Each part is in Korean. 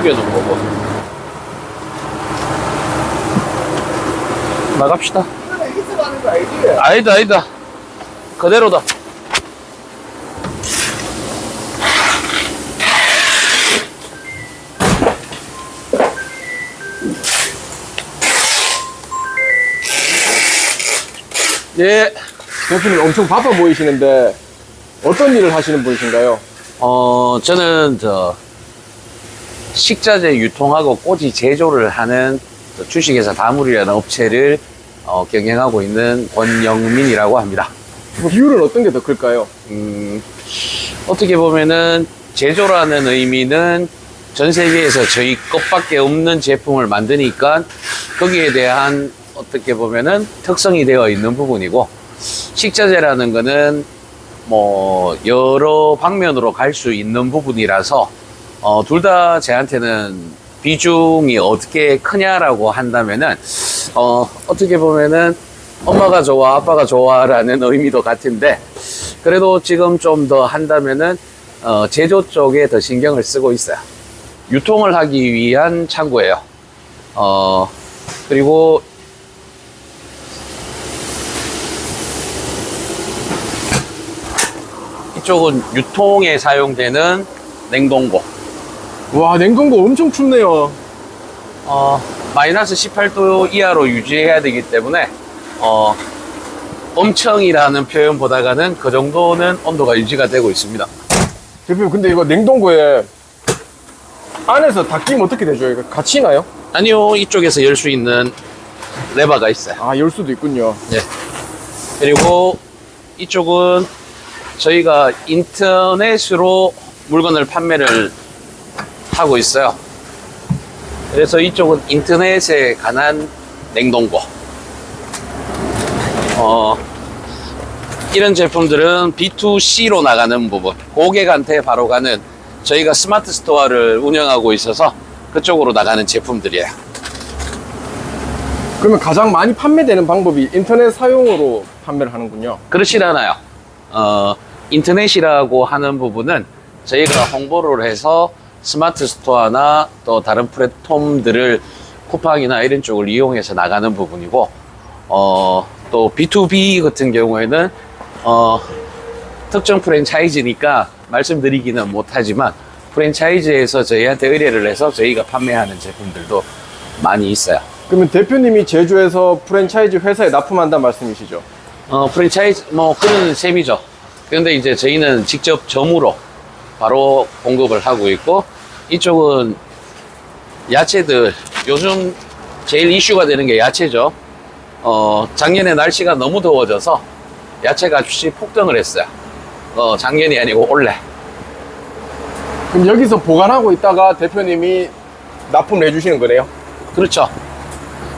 쪼개놓은 거고. 나갑시다. 아니다, 아니다. 그대로다. 예. 대표님 엄청 바빠 보이시는데 어떤 일을 하시는 분이신가요? 어, 저는 저 식자재 유통하고 꼬지 제조를 하는 저 주식회사 다물이라는 업체를 어, 경영하고 있는 권영민이라고 합니다. 비율은 어떤 게 더 클까요? 음, 어떻게 보면은 제조라는 의미는 전 세계에서 저희 것밖에 없는 제품을 만드니까 거기에 대한 어떻게 보면은 특성이 되어 있는 부분이고 식자재라는 거는 뭐 여러 방면으로 갈 수 있는 부분이라서 어, 둘 다 제한테는 비중이 어떻게 크냐라고 한다면은 어, 어떻게 보면은 엄마가 좋아 아빠가 좋아라는 의미도 같은데 그래도 지금 좀 더 한다면은 어, 제조 쪽에 더 신경을 쓰고 있어요. 유통을 하기 위한 창고예요. 어, 그리고 이쪽은 유통에 사용되는 냉동고. 와 냉동고 엄청 춥네요. 어, 마이너스 18도 이하로 유지해야 되기 때문에, 어, 엄청이라는 표현보다가는 그 정도는 온도가 유지가 되고 있습니다. 대표님 근데 이거 냉동고에 안에서 닫기면 어떻게 되죠? 이거 갇히나요? 아니요, 이쪽에서 열 수 있는 레버가 있어요. 아 열 수도 있군요. 네. 그리고 이쪽은 저희가 인터넷으로 물건을 판매를 하고 있어요. 그래서 이쪽은 인터넷에 관한 냉동고. 어, 이런 제품들은 B2C로 나가는 부분, 고객한테 바로 가는 저희가 스마트 스토어를 운영하고 있어서 그쪽으로 나가는 제품들이에요. 그러면 가장 많이 판매되는 방법이 인터넷 사용으로 판매를 하는군요. 그렇진 않아요. 어, 인터넷이라고 하는 부분은 저희가 홍보를 해서 스마트 스토어나 또 다른 플랫폼들을 쿠팡이나 이런 쪽을 이용해서 나가는 부분이고, 어, 또 B2B 같은 경우에는, 어, 특정 프랜차이즈니까 말씀드리기는 못하지만, 프랜차이즈에서 저희한테 의뢰를 해서 저희가 판매하는 제품들도 많이 있어요. 그러면 대표님이 제주에서 프랜차이즈 회사에 납품한다는 말씀이시죠? 어, 프랜차이즈, 뭐, 그런 셈이죠. 그런데 이제 저희는 직접 점으로 바로 공급을 하고 있고, 이쪽은 야채들, 요즘 제일 이슈가 되는 게 야채죠. 어, 작년에 날씨가 너무 더워져서 야채 값이 폭등을 했어요. 어, 작년이 아니고 올해. 그럼 여기서 보관하고 있다가 대표님이 납품을 해주시는 거네요? 그렇죠.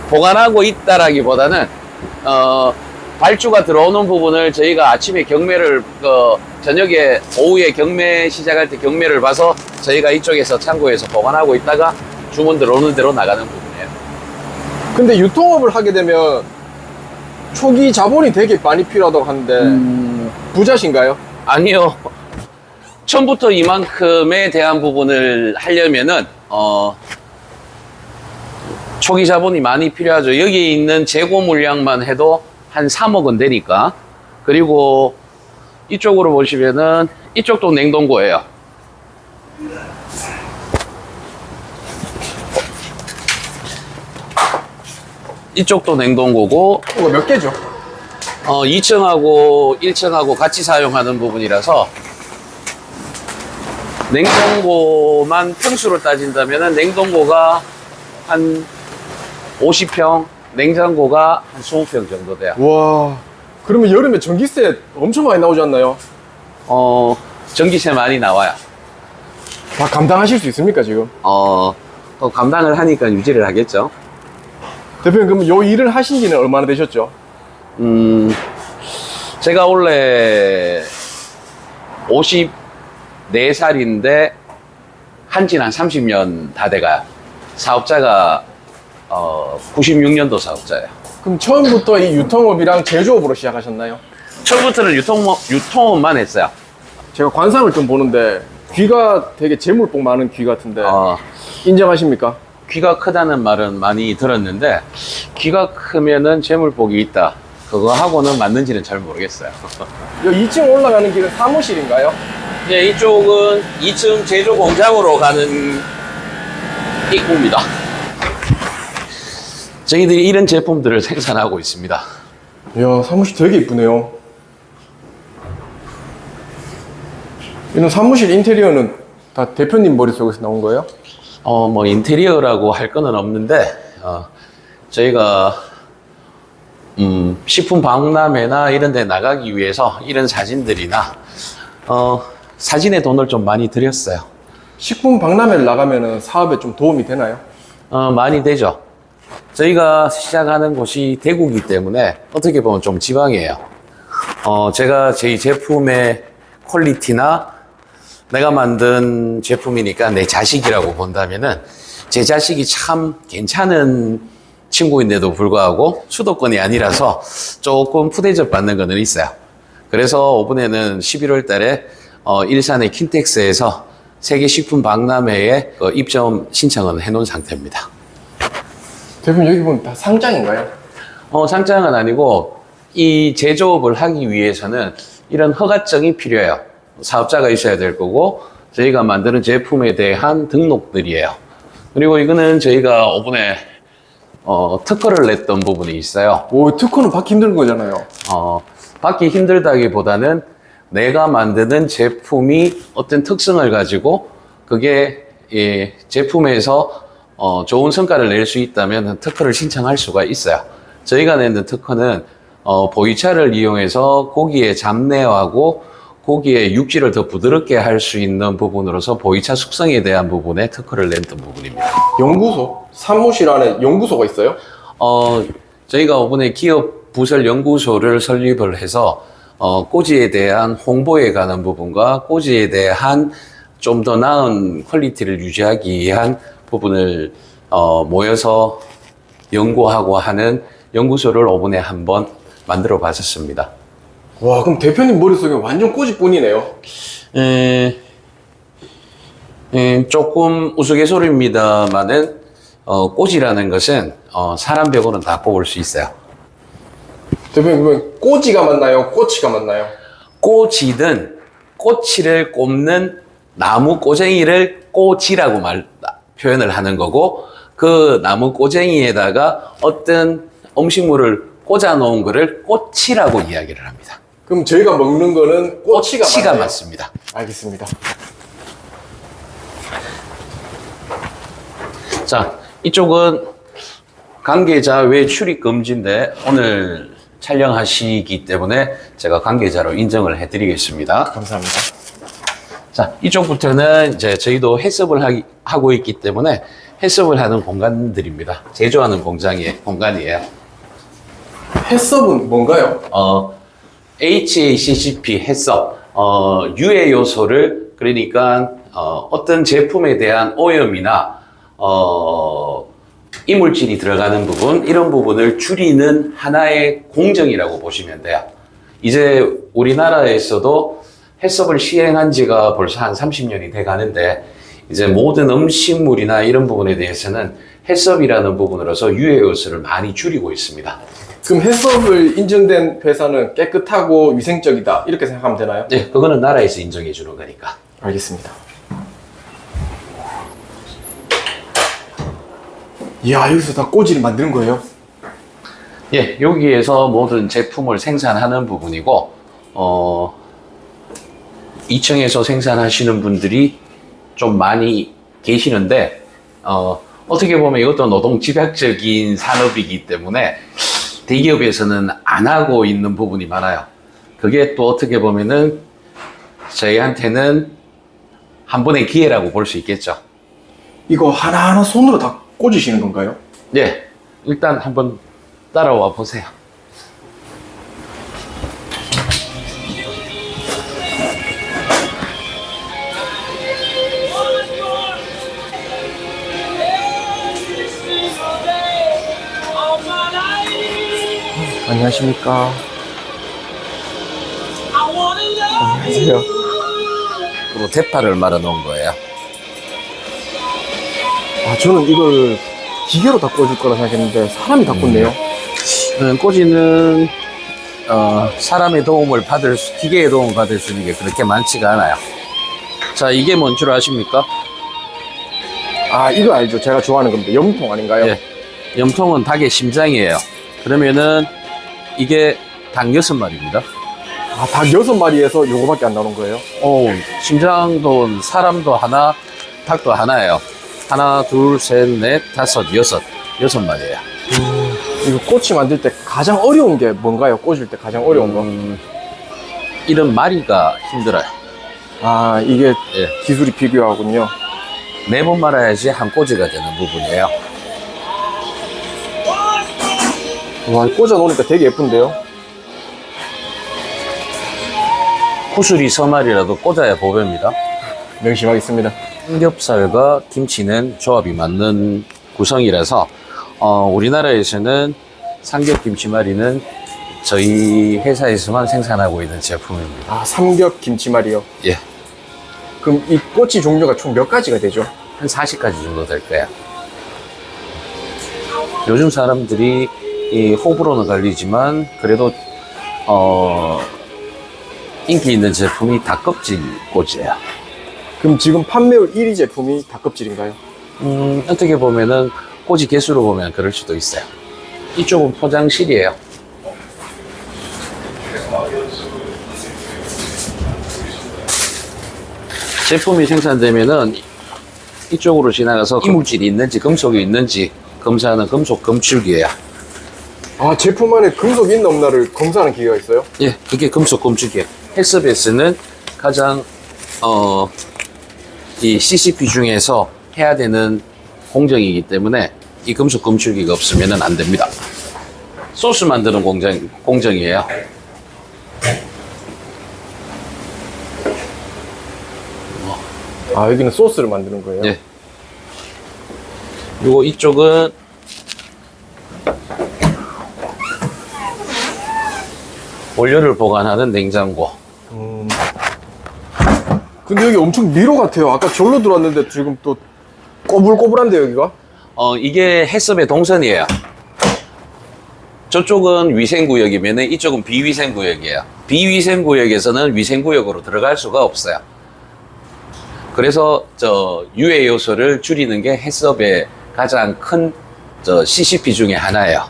보관하고 있다라기보다는 어, 발주가 들어오는 부분을 저희가 아침에 경매를 그 저녁에 오후에 경매 시작할 때 경매를 봐서 저희가 이쪽에서 창고에서 보관하고 있다가 주문 들어오는 대로 나가는 부분이에요. 근데 유통업을 하게 되면 초기 자본이 되게 많이 필요하다고 하는데 음. 부자신가요? 아니요. 처음부터 이만큼에 대한 부분을 하려면은 어 초기 자본이 많이 필요하죠. 여기 있는 재고 물량만 해도 한 3억은 되니까. 그리고 이쪽으로 보시면은 이쪽도 냉동고예요. 이쪽도 냉동고고 이거 몇 개죠? 어, 2층하고 1층하고 같이 사용하는 부분이라서 냉동고만 평수로 따진다면 냉동고가 한 50평, 냉장고가 한 20평 정도 돼요. 와 그러면 여름에 전기세 엄청 많이 나오지 않나요? 어, 전기세 많이 나와요. 다 감당하실 수 있습니까 지금? 어, 또 감당을 하니까 유지를 하겠죠. 대표님 그러면 요 일을 하신 지는 얼마나 되셨죠? 음, 제가 원래 54살인데 한지는 한 30년 다 돼가요. 사업자가 어, 96년도 사업자예요. 그럼 처음부터 이 유통업이랑 제조업으로 시작하셨나요? 처음부터는 유통, 유통업만 했어요. 제가 관상을 좀 보는데 귀가 되게 재물복 많은 귀 같은데 어, 인정하십니까? 귀가 크다는 말은 많이 들었는데 귀가 크면은 재물복이 있다. 그거 하고는 맞는지는 잘 모르겠어요. 여기 2층 올라가는 길은 사무실인가요? 네, 이쪽은 2층 제조 공장으로 가는 입구입니다. 저희들이 이런 제품들을 생산하고 있습니다. 이야, 사무실 되게 이쁘네요. 이런 사무실 인테리어는 다 대표님 머릿속에서 나온 거예요? 어, 뭐, 인테리어라고 할 거는 없는데, 어, 저희가, 음, 식품 박람회나 이런 데 나가기 위해서 이런 사진들이나, 어, 사진에 돈을 좀 많이 들였어요. 식품 박람회를 나가면 사업에 좀 도움이 되나요? 어, 많이 되죠. 저희가 시작하는 곳이 대구이기 때문에 어떻게 보면 좀 지방이에요. 어, 제가 저희 제품의 퀄리티나 내가 만든 제품이니까 내 자식이라고 본다면은 제 자식이 참 괜찮은 친구인데도 불구하고 수도권이 아니라서 조금 푸대접 받는 거는 있어요. 그래서 이번에는 11월 달에 어, 일산의 킨텍스에서 세계식품 박람회에 그 입점 신청을 해놓은 상태입니다. 대표님 여기 보면 다 상장인가요? 어, 상장은 아니고 이 제조업을 하기 위해서는 이런 허가증이 필요해요. 사업자가 있어야 될 거고 저희가 만드는 제품에 대한 등록들이에요. 그리고 이거는 저희가 오번에 어, 특허를 냈던 부분이 있어요. 오, 특허는 받기 힘든 거잖아요. 어, 받기 힘들다기보다는 내가 만드는 제품이 어떤 특성을 가지고 그게 이 제품에서 어, 좋은 성과를 낼 수 있다면 특허를 신청할 수가 있어요. 저희가 내는 특허는 어, 보이차를 이용해서 고기의 잡내하고 고기의 육질을 더 부드럽게 할 수 있는 부분으로서 보이차 숙성에 대한 부분에 특허를 냈던 부분입니다. 연구소? 사무실 안에 연구소가 있어요? 어, 저희가 이번에 기업 부설 연구소를 설립을 해서 어, 꼬지에 대한 홍보에 관한 부분과 꼬지에 대한 좀 더 나은 퀄리티를 유지하기 위한 부분을 어, 모여서 연구하고 하는 연구소를 이번에 한 번 만들어 봤었습니다. 와, 그럼 대표님 머릿속에 완전 꼬집뿐이네요. 에, 에, 조금 우스갯소리입니다만은 어, 꼬지라는 것은 어, 사람 벽으로는 다 꼽을 수 있어요. 대표님 그러면 꼬지가 맞나요? 꼬치가 맞나요? 꼬지든 꼬치를 꼽는 나무 꼬쟁이를 꼬지라고 말 표현을 하는 거고 그 나무 꼬쟁이에다가 어떤 음식물을 꽂아 놓은 거를 꼬치라고 이야기를 합니다. 그럼 저희가 먹는 거는 꼬치가, 꼬치가? 맞습니다. 알겠습니다. 자, 이쪽은 관계자 외 출입 금지인데 오늘 촬영하시기 때문에 제가 관계자로 인정을 해드리겠습니다. 감사합니다. 자, 이쪽부터는 이제 저희도 해썹을 하기, 하고 있기 때문에 해썹을 하는 공간들입니다. 제조하는 공장의 공간이에요. 해썹은 뭔가요? 어, HACCP 해썹, 어, 유해 요소를 그러니까 어, 어떤 제품에 대한 오염이나 어, 이물질이 들어가는 부분 이런 부분을 줄이는 하나의 공정이라고 보시면 돼요. 이제 우리나라에서도 해썹을 시행한 지가 벌써 한 30년이 돼 가는데 이제 모든 음식물이나 이런 부분에 대해서는 해썹이라는 부분으로서 유해 요소를 많이 줄이고 있습니다. 그럼 해썹을 인증된 회사는 깨끗하고 위생적이다 이렇게 생각하면 되나요? 네, 그거는 나라에서 인정해 주는 거니까. 알겠습니다. 이야 여기서 다 꼬지를 만드는 거예요? 예, 여기에서 모든 제품을 생산하는 부분이고, 어, 2층에서 생산하시는 분들이 좀 많이 계시는데, 어, 어떻게 보면 이것도 노동 집약적인 산업이기 때문에 대기업에서는 안 하고 있는 부분이 많아요. 그게 또 어떻게 보면은 저희한테는 한 번의 기회라고 볼 수 있겠죠. 이거 하나하나 손으로 다 꽂으시는 건가요? 예, 일단 한번 따라와 보세요. 안녕하십니까. 안녕하세요. 그리고 대파를 말아 놓은 거예요. 아, 저는 이걸 기계로 다 꽂을 거라 생각했는데 사람이 다 꽂네요. 음, 꽂이는 어, 사람의 도움을 받을 수, 기계의 도움을 받을 수 있는 게 그렇게 많지가 않아요. 자, 이게 뭔 줄 아십니까? 아, 이거 알죠? 제가 좋아하는 겁니다. 염통 아닌가요? 예. 염통은 닭의 심장이에요. 그러면은 이게 닭 여섯 마리입니다. 아, 닭 여섯 마리에서 요거밖에 안 나오는 거예요? 오, 심장도 사람도 하나, 닭도 하나예요. 하나, 둘, 셋, 넷, 다섯, 여섯. 여섯 마리예요. 이거 꼬치 만들 때 가장 어려운 게 뭔가요? 꽂을 때 가장 어려운 거? 음, 이런 마리가 힘들어요. 아, 이게 예. 기술이 비교하군요. 네 번 말아야지 한 꼬지가 되는 부분이에요. 와, 꽂아 놓으니까 되게 예쁜데요? 구슬이 서말이라도 꽂아야 보배입니다. 명심하겠습니다. 삼겹살과 김치는 조합이 맞는 구성이라서 어, 우리나라에서는 삼겹 김치말이는 저희 회사에서만 생산하고 있는 제품입니다. 아, 삼겹 김치말이요. 예, 그럼 이 꼬치 종류가 총 몇 가지가 되죠? 한 40가지 정도 될 거예요. 요즘 사람들이 이 호불호는 갈리지만 그래도 어, 인기 있는 제품이 닭껍질 꼬지예요. 그럼 지금 판매율 1위 제품이 닭껍질인가요? 음, 어떻게 보면은 꼬지 개수로 보면 그럴 수도 있어요. 이쪽은 포장실이에요. 제품이 생산되면은 이쪽으로 지나가서 이물질이 있는지 금속이 있는지 검사하는 금속 검출기예요. 아, 제품 안에 금속이 있나 없나를 검사하는 기계가 있어요? 예, 그게 금속 검출기예요. 헬스베이스는 가장 어, 이 CCP 중에서 해야 되는 공정이기 때문에 이 금속 검출기가 없으면 안 됩니다. 소스 만드는 공정, 공정이에요. 아, 여기는 소스를 만드는 거예요? 예. 그리고 이쪽은 원료를 보관하는 냉장고. 음. 근데 여기 엄청 미로 같아요. 아까 절로 들어왔는데 지금 또 꼬불꼬불한데 여기가? 어, 이게 해썹의 동선이에요. 저쪽은 위생구역이면 이쪽은 비위생구역이에요. 비위생구역에서는 위생구역으로 들어갈 수가 없어요. 그래서 저 유해 요소를 줄이는 게 해썹의 가장 큰 저 CCP 중에 하나예요.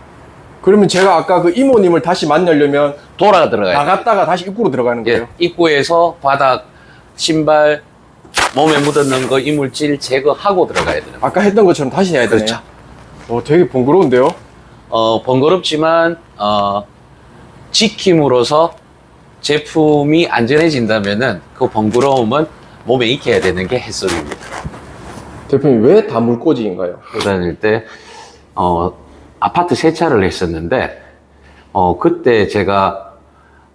그러면 제가 아까 그 이모님을 다시 만나려면 돌아 들어가요. 나갔다가 다시 입구로 들어가는 거예요? 예, 입구에서 바닥, 신발, 몸에 묻었는 거 이물질 제거하고 들어가야 돼요. 아까 했던 것처럼 다시 해야 되네요. 그렇죠. 어, 되게 번거로운데요? 어, 번거롭지만, 어, 지킴으로써 제품이 안전해진다면은 그 번거로움은 몸에 익혀야 되는 게 해썹입니다. 대표님 왜 다 물꽂이인가요? 다닐 때, 어, 아파트 세차를 했었는데, 어, 그때 제가,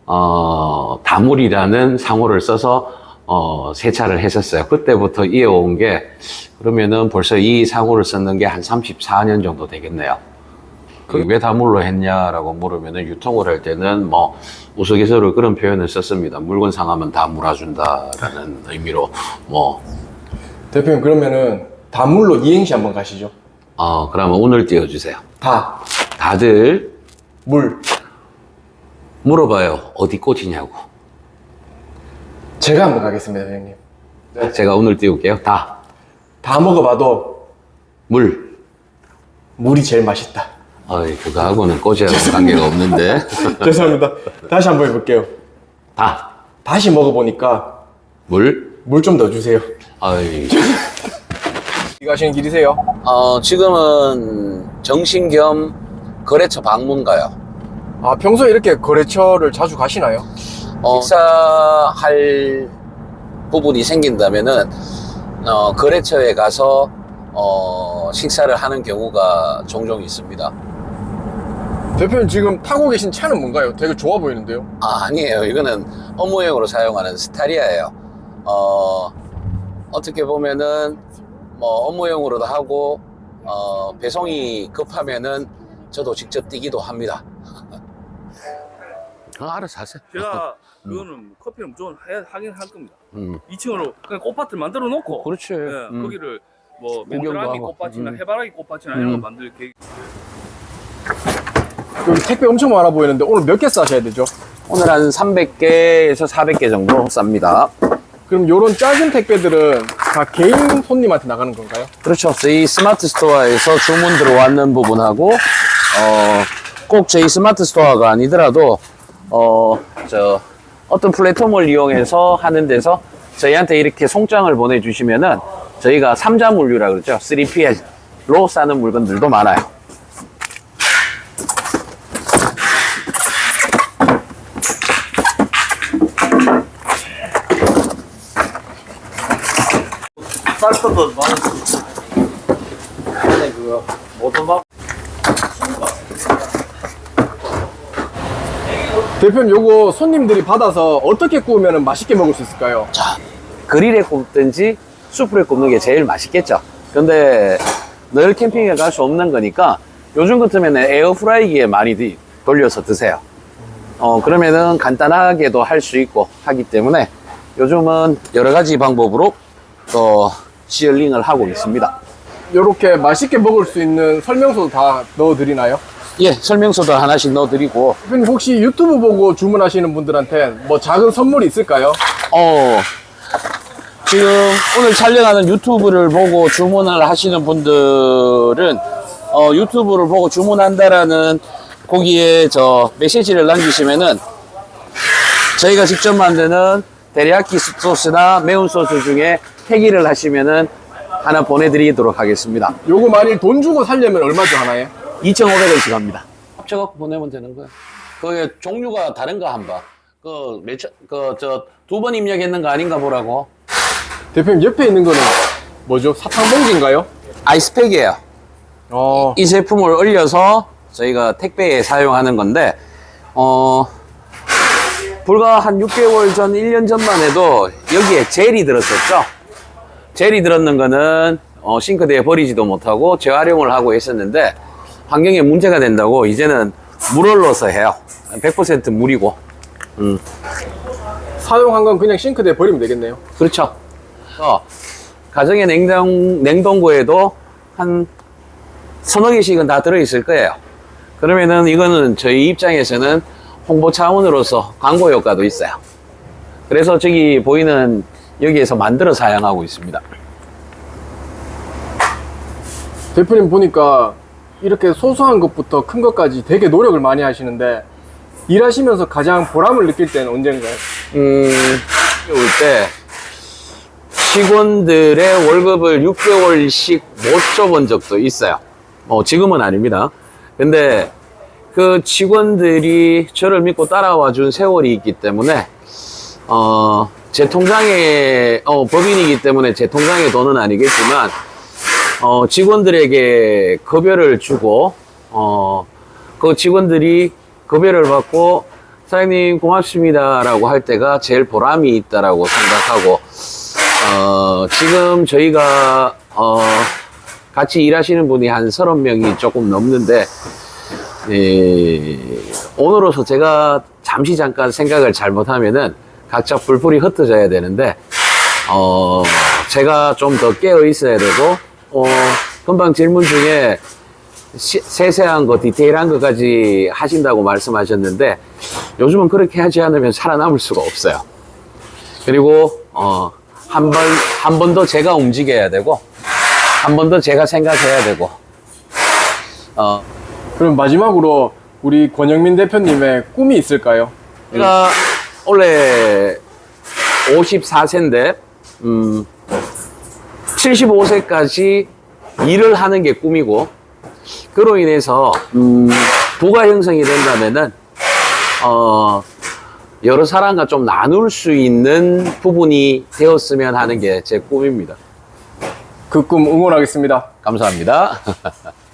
어, 다물이라는 상호를 써서, 어, 세차를 했었어요. 그때부터 이어온 게, 그러면은 벌써 이 상호를 썼는 게 한 34년 정도 되겠네요. 그 왜 다물로 했냐라고 물으면은 유통을 할 때는 뭐 우스갯소리로 그런 표현을 썼습니다. 물건 상하면 다 물어준다라는 의미로 뭐 대표님 그러면은 다물로 이행시 한번 가시죠. 어, 그러면 오늘 띄워주세요. 다, 다들 물. 물어봐요. 어디 꽂히냐고. 제가 한번 가겠습니다, 형님. 제가 오늘 띄울게요. 다. 다 먹어봐도 물. 물이 제일 맛있다. 어이, 그거하고는 꽂이하고 관계가 없는데. 죄송합니다. 다시 한번 해볼게요. 다. 다시 먹어보니까 물. 물 좀 더 주세요. 어이. 이거 하시는 길이세요? 어, 지금은 정신 겸 거래처 방문가요. 아, 평소에 이렇게 거래처를 자주 가시나요? 어, 식사할 부분이 생긴다면은, 어, 거래처에 가서, 어, 식사를 하는 경우가 종종 있습니다. 대표님 지금 타고 계신 차는 뭔가요? 되게 좋아 보이는데요? 아, 아니에요. 이거는 업무용으로 사용하는 스타리아예요. 어, 어떻게 보면은 뭐 업무용으로도 하고 어, 배송이 급하면은 저도 직접 뛰기도 합니다. 아, 알아서 하세요. 제가 그거는 커피를 무조건 해, 하긴 할 겁니다. 음, 2층으로 그냥 꽃밭을 만들어 놓고 그렇지. 예, 음. 거기를 뭐 구경도 맨드라미 하고. 꽃밭이나 음. 해바라기 꽃밭이나 음. 이런 거 만들 계획. 여기 택배 엄청 많아 보이는데 오늘 몇 개 싸셔야 되죠? 오늘 한 300개에서 400개 정도 쌉니다. 그럼 요런 작은 택배들은 다 개인 손님한테 나가는 건가요? 그렇죠. 저희 스마트 스토어에서 주문 들어왔는 부분하고, 어, 꼭 저희 스마트 스토어가 아니더라도, 어, 저, 어떤 플랫폼을 이용해서 하는 데서 저희한테 이렇게 송장을 보내주시면은 저희가 삼자 물류라 그러죠. 3PL로 싸는 물건들도 많아요. 쌀떡도 많은 안에 그거 모터밥 대표님 요거 손님들이 받아서 어떻게 구우면 맛있게 먹을 수 있을까요? 그릴에 굽든지 수프에 굽는 게 제일 맛있겠죠. 근데 늘 캠핑에 갈 수 없는 거니까 요즘 같으면 에어프라이기에 많이 디- 돌려서 드세요. 어, 그러면은 간단하게도 할 수 있고 하기 때문에 요즘은 여러 가지 방법으로 또 시얼링을 하고 있습니다. 요렇게 맛있게 먹을 수 있는 설명서도 다 넣어드리나요? 예, 설명서도 하나씩 넣어드리고, 대표님 혹시 유튜브 보고 주문하시는 분들한테 뭐 작은 선물이 있을까요? 어, 지금 오늘 촬영하는 유튜브를 보고 주문을 하시는 분들은 어, 유튜브를 보고 주문한다라는 거기에 저 메시지를 남기시면은 저희가 직접 만드는 데리야끼 소스나 매운 소스 중에 태기를 하시면은 하나 보내드리도록 하겠습니다. 요거 만일 돈 주고 살려면 얼마죠 하나에? 2,500원씩 합니다. 합쳐갖고 보내면 되는 거예요. 그게 종류가 다른가 한 번. 그, 몇, 천- 그, 저, 두 번 입력했는 거 아닌가 보라고. 대표님 옆에 있는 거는 뭐죠? 사탕 봉지인가요? 아이스팩이에요. 어, 이 제품을 올려서 저희가 택배에 사용하는 건데, 어, 불과 한 6개월 전, 1년 전만 해도 여기에 젤이 들었었죠. 젤이 들었는 거는 어, 싱크대에 버리지도 못하고 재활용을 하고 있었는데 환경에 문제가 된다고 이제는 물을 넣어서 해요. 100% 물이고. 음, 사용한 건 그냥 싱크대에 버리면 되겠네요. 그렇죠. 어, 가정의 냉동, 냉동고에도 한 서너 개씩은 다 들어있을 거예요. 그러면은 이거는 저희 입장에서는 홍보 차원으로서 광고 효과도 있어요. 그래서 저기 보이는 여기에서 만들어 사용하고 있습니다. 대표님 보니까 이렇게 소소한 것부터 큰 것까지 되게 노력을 많이 하시는데 일하시면서 가장 보람을 느낄 때는 언젠가요? 음, 올때 직원들의 월급을 6개월씩 못 줘본 적도 있어요. 어, 지금은 아닙니다. 근데 그 직원들이 저를 믿고 따라와 준 세월이 있기 때문에, 어, 제 통장에, 어, 법인이기 때문에 제 통장에 돈은 아니겠지만, 어, 직원들에게 급여를 주고, 어, 그 직원들이 급여를 받고, 사장님 고맙습니다라고 할 때가 제일 보람이 있다라고 생각하고, 어, 지금 저희가, 어, 같이 일하시는 분이 한 서른 명이 조금 넘는데, 예, 오늘로서 제가 잠시 잠깐 생각을 잘못하면은 각자 불풀이 흩어져야 되는데, 어, 제가 좀 더 깨어 있어야 되고, 어, 금방 질문 중에 시- 세세한 거, 디테일한 것까지 하신다고 말씀하셨는데, 요즘은 그렇게 하지 않으면 살아남을 수가 없어요. 그리고, 어, 한 번, 한 번 더 제가 움직여야 되고, 한 번 더 제가 생각해야 되고, 어, 그럼 마지막으로 우리 권영민 대표님의 꿈이 있을까요? 제가 원래 54세인데, 음, 75세까지 일을 하는 게 꿈이고, 그로 인해서, 음, 부가 형성이 된다면은, 어, 여러 사람과 좀 나눌 수 있는 부분이 되었으면 하는 게 제 꿈입니다. 그 꿈 응원하겠습니다. 감사합니다.